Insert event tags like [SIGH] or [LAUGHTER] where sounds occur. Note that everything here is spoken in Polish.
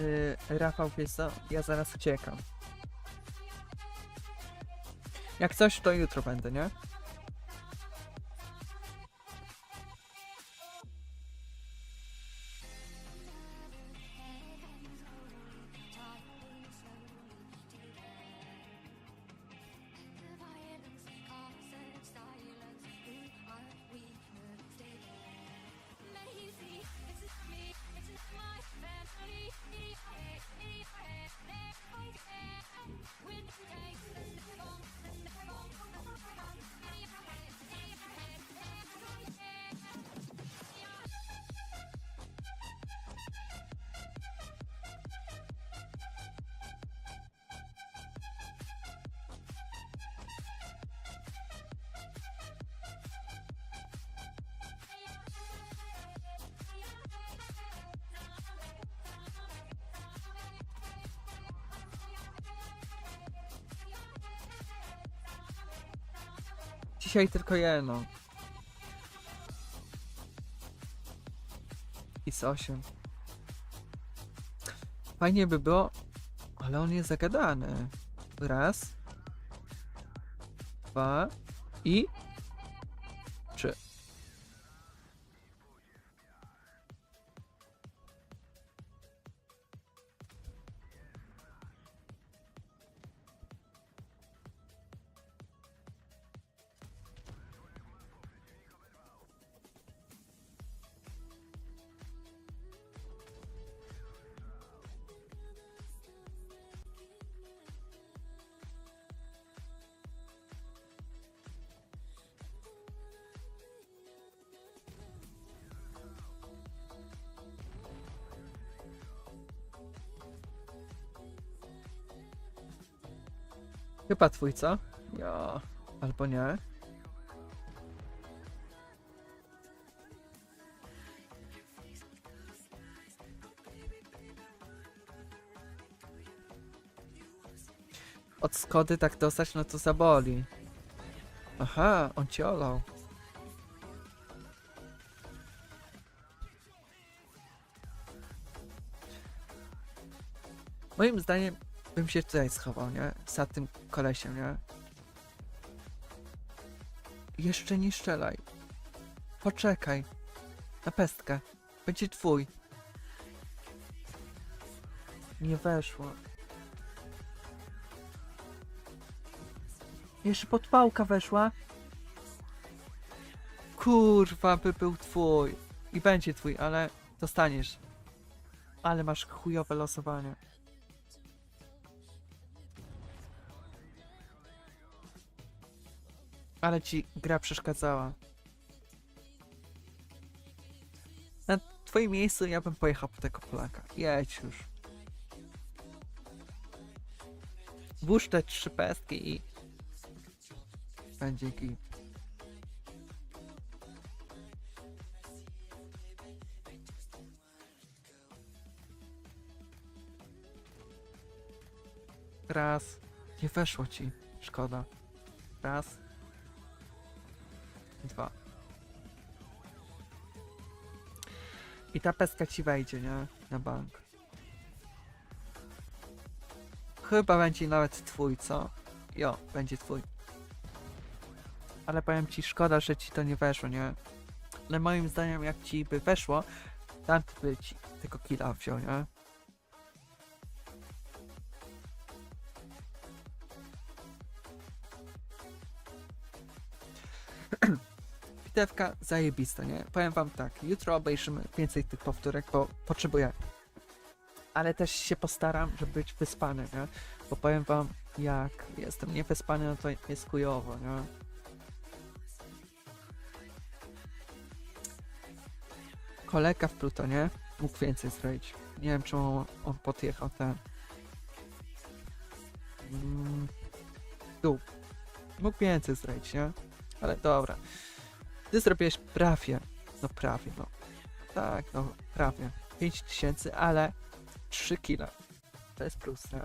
Yy, Rafał, wiesz co? Ja zaraz uciekam. Jak coś, to jutro będę, nie? Dzisiaj tylko jedno. I z 8. Fajnie by było, ale on jest zagadany. Raz. Dwa. I. Trzy. Chyba twój, co? Ja. Albo nie. Od Skody tak dostać, no to zaboli. Aha, on cię olał. Moim zdaniem bym się tutaj schował, nie? Za tym kolesiem, nie? Jeszcze nie strzelaj. Poczekaj. Na pestkę. Będzie twój. Nie weszło. Jeszcze podpałka weszła. Kurwa, by był twój. I będzie twój, ale dostaniesz. Ale masz chujowe losowanie. Ale ci gra przeszkadzała. Na twoim miejscu ja bym pojechał po tego Polaka. Jedź już. Włóż te trzy pestki i... Będzie git. Raz. Nie weszło ci. Szkoda. Raz. Dwa. I ta pestka ci wejdzie, nie? Na bank. Chyba będzie nawet twój, co? Jo, będzie twój. Ale powiem ci, szkoda, że ci to nie weszło, nie? Ale moim zdaniem, jak ci by weszło, tam by ci tego killa wziął, nie? [CLEARS THROAT] Bitewka zajebista, nie? Powiem wam tak, jutro obejrzymy więcej tych powtórek, bo potrzebuję. Ale też się postaram, żeby być wyspany, nie? Bo powiem wam, jak jestem niewyspany, no to jest chujowo, nie? Kolega w Plutonie mógł więcej zrobić. Nie wiem, czemu on podjechał ten... Mm, dół. Mógł więcej zrobić, nie? Ale dobra. Ty zrobiłeś prawie, no prawie, no. Tak, no prawie. 5000, ale 3 kile. To jest plus, nie?